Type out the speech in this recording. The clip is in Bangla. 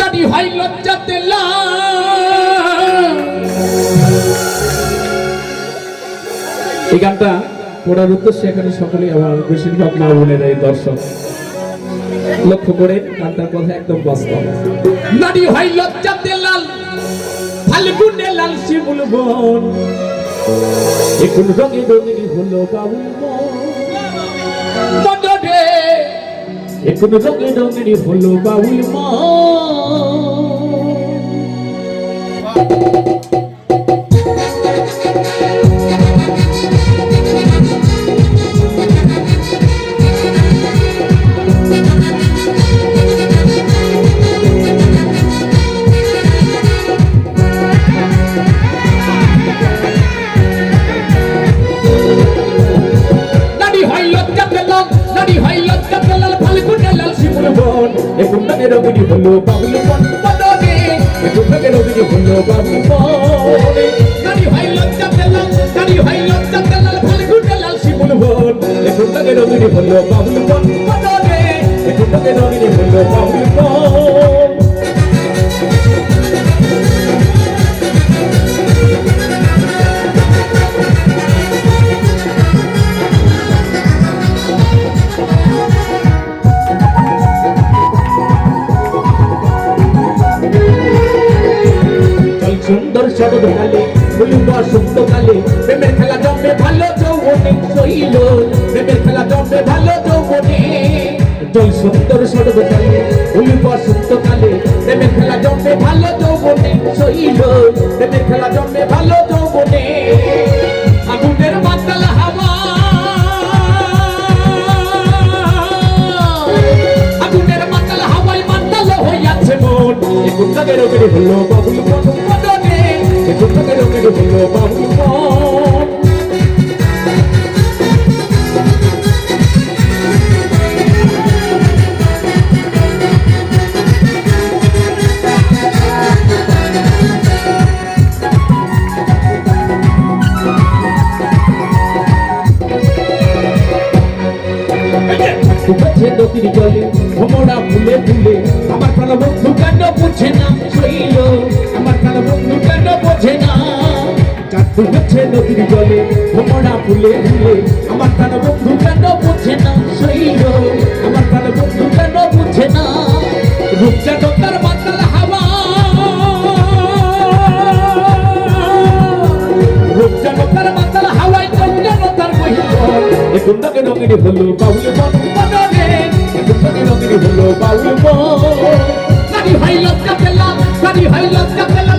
নারী হয় লজ্জাতে লাল। এই গানটা পড়ার উদ্দেশ্যে এখানে সকলে আমার বেশিরভাগ মা বোনেরা এই দর্শক। লক্ষ্য করে গানটার কথা একদম বাস্তব। নারী হয় লজ্জাতে লাল ফাল্গুনে লাল শিমুল বন। এখন রঙে রঙে হলো বাবুল মন। এখন রঙে রঙে হলো বাবুল মন। রঙে রঙে হলো বাবুল মনরে এখন রঙে রঙে হলো বাবুল মন নারী হয় লজ্জা পেলাম নারী হয় লজ্জা পেলাম ফাল্গুনে লাল শিমুল বন এখন রঙে রঙে হলো বাবুল মনরে এখন রঙে রঙে হলো বাবুল মন চল সুন্দর শরৎ কালে ফুলুব সুপ্ত কালে। প্রেমের খেলা জমে ভালো যৌবনে শৈল প্রেমের খেলা জমে ভালো যৌবনে। চল সুন্দর শরৎ কালে ফুলুব সুপ্ত কালে। প্রেমের খেলা জমে ভালো যৌবনে শৈল প্রেমের খেলা জমে ভালো যৌবনে। আগুনের মাতাল হাওয়া। আগুনের মাতাল হাওয়ায় মাতাল হইয়াছে মন। তাকে রোগের হলো বাবুল মন মননে এখন তাকে রোগের হলো বাবুল মন ডুবেছে নদীর জলে ভ্রমণা ফুলে ফুলে আমার ডুবেছে নদীর জলে ভ্রমণা ফুলে ফুলে। আমার প্রাণ বন্ধু কেন বুঝে না শৈল? আমার প্রাণ বন্ধু কেন বুঝে না? রূপচা ডোকার মাতাল হাওয়া। রূপচা ডোকার মাতাল হাওয়ায় চন্দ্র তার মহিলা এখন নগে নগিনি হলো বাউল মন মনরে এখন নগে নগিনি হলো বাউল মন নারী ভাই লজ্জা পেলাম, নারী ভাই লজ্জা পেলাম।